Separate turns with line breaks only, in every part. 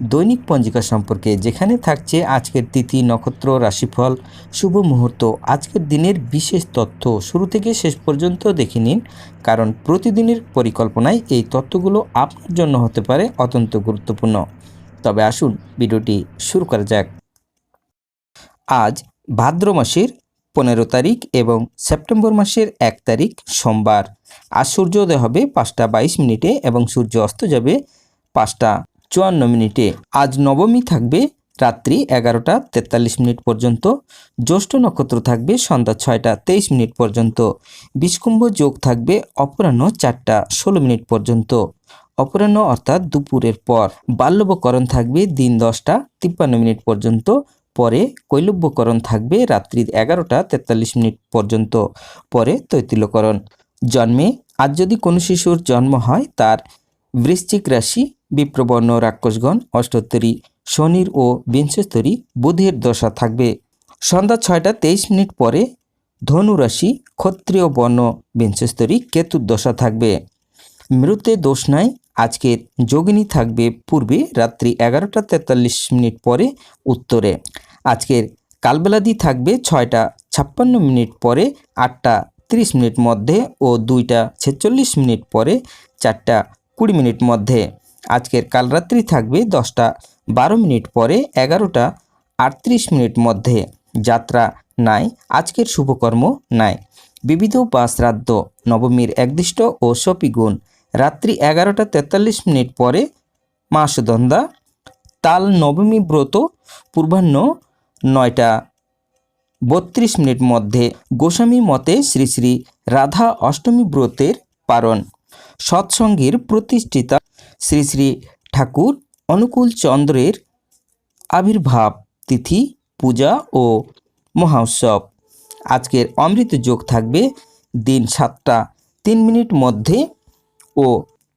দৈনিক পঞ্জিকা সম্পর্কে যেখানে থাকছে আজকের তিথি, নক্ষত্র, রাশিফল, শুভ মুহূর্ত, আজকের দিনের বিশেষ তথ্য। শুরু থেকে শেষ পর্যন্ত দেখে নিন, কারণ প্রতিদিনের পরিকল্পনায় এই তথ্যগুলো আপনার জন্য হতে পারে অত্যন্ত গুরুত্বপূর্ণ। তবে আসুন, ভিডিওটি শুরু করা যাক। আজ ভাদ্র মাসের পনেরো তারিখ এবং সেপ্টেম্বর মাসের এক তারিখ, সোমবার। আজ সূর্যোদয় হবে পাঁচটা বাইশ মিনিটে এবং সূর্য অস্ত যাবে পাঁচটা চুয়ান্ন মিনিটে। আজ নবমী থাকবে রাত্রি এগারোটা তেতাল্লিশ মিনিট পর্যন্ত। জ্যৈষ্ঠ নক্ষত্র থাকবে সন্ধ্যা ছয়টা তেইশ মিনিট পর্যন্ত। বিষকুম্ভ যোগ থাকবে অপরাহ্ন চারটা ষোলো মিনিট পর্যন্ত। অপরাহ্ন অর্থাৎ দুপুরের পর। বাল্যবকরণ থাকবে দিন দশটা তিপ্পান্ন মিনিট পর্যন্ত। পরে কৈলব্যকরণ থাকবে রাত্রি এগারোটা তেতাল্লিশ মিনিট পর্যন্ত। পরে তৈতিলকরণ জন্মে আজ যদি কোনো শিশুর জন্ম হয়, তার বৃশ্চিক রাশি বিপ্রবর্ণ রাক্ষসগণ, অষ্টোত্তরী শনির ও বিংশস্তরী বুধের দশা থাকবে। সন্ধ্যা ছয়টা তেইশ মিনিট পরে ধনু রাশি ক্ষত্রিয় বর্ণ, বিংশস্তরী কেতুর দশা থাকবে। মৃতে দোষ নাই, আজকের যোগিনী থাকবে পূর্বে রাত্রি এগারোটা তেতাল্লিশ মিনিট পরে উত্তরে। আজকের কালবেলাদি থাকবে ছয়টা ছাপ্পান্ন মিনিট পরে আটটা তিরিশ মিনিট মধ্যে ও দুইটা ছেচল্লিশ মিনিট পরে চারটা কুড়ি মিনিট মধ্যে। আজকের কালরাত্রি থাকবে দশটা বারো মিনিট পরে এগারোটা আটত্রিশ মিনিট মধ্যে। যাত্রা নাই, আজকের শুভকর্ম নাই। বিবিধ বা নবমীর একদিষ্ট ও সপিগুণ। রাত্রি এগারোটা তেতাল্লিশ মিনিট পরে মাসদন্দা, তাল নবমী ব্রত, পূর্বাহ্ন নয়টা বত্রিশ মিনিট মধ্যে গোস্বামী মতে শ্রী শ্রী রাধা অষ্টমী ব্রতের পারণ। সৎসঙ্গের প্রতিষ্ঠিতা শ্রী শ্রী ঠাকুর অনুকূল চন্দ্রের আবির্ভাব তিথি, পূজা ও মহোৎসব। আজকের অমৃত যোগ থাকবে দিন সাতটা, তিন মিনিট মধ্যে ও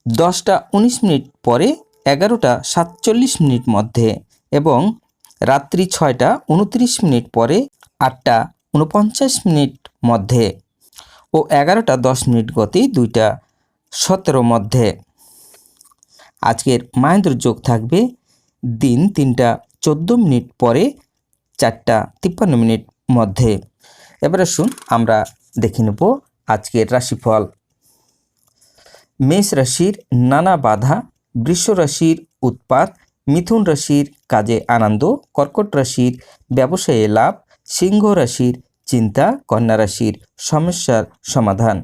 দশটা উনিশ মিনিট পরে এগারোটা সাতচল্লিশ মিনিট মধ্যে এবং রাত্রি ছয়টা উনত্রিশ মিনিট পরে আটটা উনপঞ্চাশ মিনিট মধ্যে ও এগারোটা দশ মিনিট গতি দুইটা সতেরো মধ্যে। আজকের মাহেন্দ্র যোগ থাকবে দিন তিনটা চোদ্দ মিনিট পরে চারটা তিপ্পান্ন মিনিট মধ্যে। এবার আসুন আমরা দেখে নেব আজকের রাশিফল। মেষ রাশির নানা বাধা, বৃষ রাশির উৎপাত, মিথুন রাশির কাজে আনন্দ, কর্কট রাশির ব্যবসায়ে লাভ, সিংহ রাশির চিন্তা, কন্যা রাশির সমস্যার সমাধান।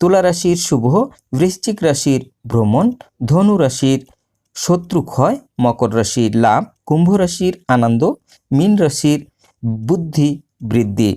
তুলা রাশির শুভ, বৃশ্চিক রাশির ভ্রমণ, ধনু রাশির শত্রু ক্ষয়, মকর রাশির লাভ, কুম্ভ রাশির আনন্দ, মীন রাশির বুদ্ধি বৃদ্ধি।